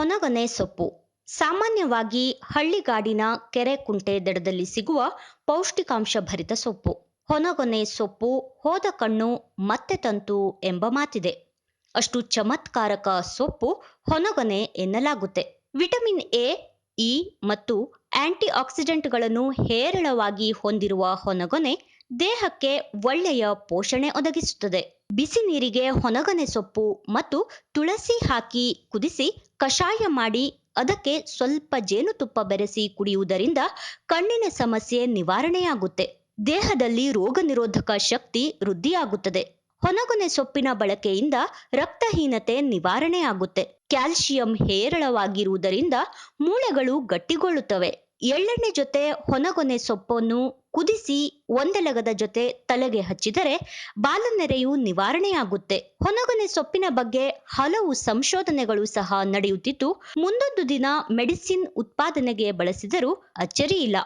ಹೊನಗೊನೆ ಸೊಪ್ಪು. ಸಾಮಾನ್ಯವಾಗಿ ಹಳ್ಳಿಗಾಡಿನ ಕೆರೆ ಕುಂಟೆ ದಡದಲ್ಲಿ ಸಿಗುವ ಪೌಷ್ಟಿಕಾಂಶ ಭರಿತ ಸೊಪ್ಪು. ಹೊನಗೊನೆ ಸೊಪ್ಪು ಹೋದ ಕಣ್ಣು ಮತ್ತೆ ತಂತು ಎಂಬ ಮಾತಿದೆ. ಅಷ್ಟು ಚಮತ್ಕಾರಕ ಸೊಪ್ಪು ಹೊನಗೊನೆ ಎನ್ನಲಾಗುತ್ತೆ. ವಿಟಮಿನ್ ಎ, ಇ ಮತ್ತು ಆಂಟಿ ಆಕ್ಸಿಡೆಂಟ್ಗಳನ್ನು ಹೇರಳವಾಗಿ ಹೊಂದಿರುವ ಹೊನಗೊನೆ ದೇಹಕ್ಕೆ ಒಳ್ಳೆಯ ಪೋಷಣೆ ಒದಗಿಸುತ್ತದೆ. ಬಿಸಿ ನೀರಿಗೆ ಹೊನಗನೆ ಸೊಪ್ಪು ಮತ್ತು ತುಳಸಿ ಹಾಕಿ ಕುದಿಸಿ ಕಷಾಯ ಮಾಡಿ ಅದಕ್ಕೆ ಸ್ವಲ್ಪ ಜೇನುತುಪ್ಪ ಬೆರೆಸಿ ಕುಡಿಯುವುದರಿಂದ ಕಣ್ಣಿನ ಸಮಸ್ಯೆ ನಿವಾರಣೆಯಾಗುತ್ತೆ. ದೇಹದಲ್ಲಿ ರೋಗ ನಿರೋಧಕ ಶಕ್ತಿ ವೃದ್ಧಿಯಾಗುತ್ತದೆ. ಹೊನಗೊನೆ ಸೊಪ್ಪಿನ ಬಳಕೆಯಿಂದ ರಕ್ತಹೀನತೆ ನಿವಾರಣೆಯಾಗುತ್ತೆ. ಕ್ಯಾಲ್ಸಿಯಂ ಹೇರಳವಾಗಿರುವುದರಿಂದ ಮೂಳೆಗಳು ಗಟ್ಟಿಗೊಳ್ಳುತ್ತವೆ. ಎಳ್ಳೆಣ್ಣೆ ಜೊತೆ ಹೊನಗೊನೆ ಸೊಪ್ಪನ್ನು ಕುದಿಸಿ ಒಂದೆಲಗದ ಜೊತೆ ತಲೆಗೆ ಹಚ್ಚಿದರೆ ಬಾಲನೆರೆಯು ನಿವಾರಣೆಯಾಗುತ್ತೆ. ಹೊನಗೊನೆ ಸೊಪ್ಪಿನ ಬಗ್ಗೆ ಹಲವು ಸಂಶೋಧನೆಗಳು ಸಹ ನಡೆಯುತ್ತಿದ್ದು, ಮುಂದೊಂದು ದಿನ ಮೆಡಿಸಿನ್ ಉತ್ಪಾದನೆಗೆ ಬಳಸಿದರೂ ಅಚ್ಚರಿ ಇಲ್ಲ